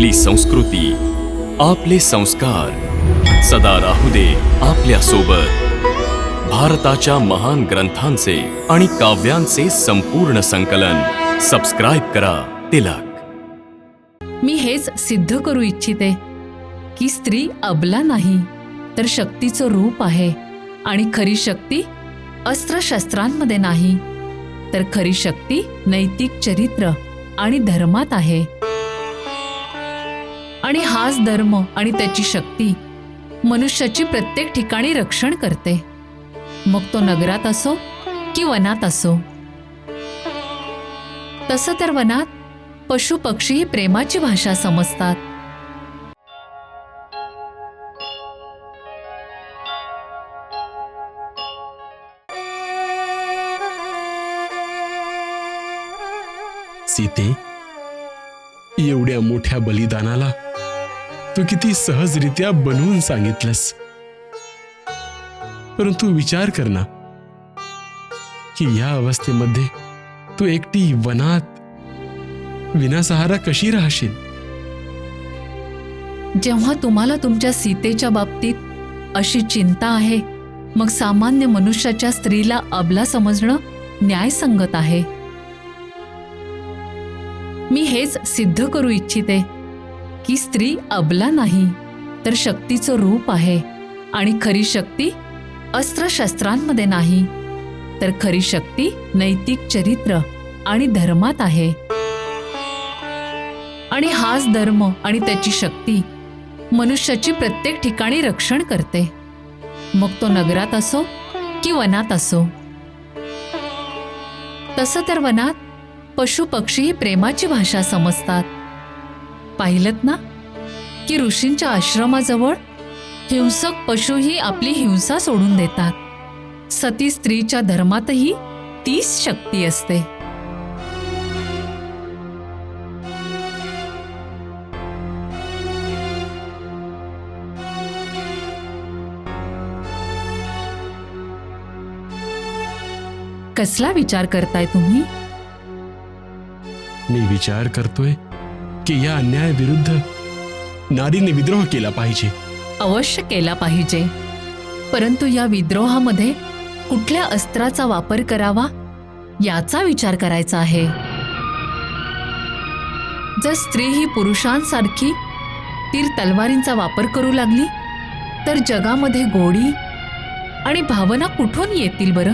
आपली संस्कृती आपले संस्कार. सदा राहू दे आपल्यासोबत भारताच्या महान ग्रंथांचे आणि काव्यांचे संपूर्ण संकलन. सबस्क्राईब करा तिलक. मी हेच सिद्ध करू इच्छिते की स्त्री अबला नाही तर शक्तीचं रूप आहे आणि खरी शक्ती अस्त्रशस्त्रांमध्ये नाही. तर खरी शक्ती नैतिक चरित्र आणि धर्मात आहे. आणि हाच धर्म आणि त्याची शक्ती. मनुष्याची प्रत्येक ठिकाणी रक्षण करते. मग तो नगरात असो की वनात असो. तसं तर वनात पशु पक्षी ही प्रेमाची भाषा समजतात. सीते एवढ्या मोठ्या बलिदानाला तू किती सहजरित्या बनवून सांगितलंस. परंतु विचार कर ना की या अवस्थेमध्ये तू एकटी वनात विनासहारा कशी राहशील? जेव्हा तुम्हाला तुमच्या सीतेच्या बाबतीत अशी चिंता आहे मग सामान्य मनुष्याच्या स्त्रीला अबला समजणं न्यायसंगत आहे. मी हेच सिद्ध करू इच्छिते की स्त्री अबला नाही तर शक्तीचं रूप आहे आणि खरी शक्ती अस्त्रशस्त्रांमध्ये नाही. तर खरी शक्ती नैतिक चरित्र आणि धर्मात आहे. आणि हाच धर्म आणि त्याची शक्ती मनुष्याची प्रत्येक ठिकाणी रक्षण करते. मग तो नगरात असो की वनात असो. तसं तर वनात पशु पक्षी प्रेमाची भाषा समजतात. पाहिलत ना? की ऋषींच्या आश्रमाजवळ हिंसक पशुही आपली हिंसा सोडून देतात. सती स्त्रीच्या धर्मातही तीच शक्ती असते. कसला विचार करताय तुम्ही? मी विचार करतोय की या अन्यायाविरुद्ध नारीने विद्रोह केला पाहिजे. अवश्य केला पाहिजे. परंतु या विद्रोहामध्ये कुठल्या अस्त्राचा वापर करावा याचा विचार करायचा आहे. जर स्त्री ही पुरुषांसारखी तीर तलवारींचा वापर करू लागली तर जगामध्ये गोडी आणि भावना कुठून येतील बरं?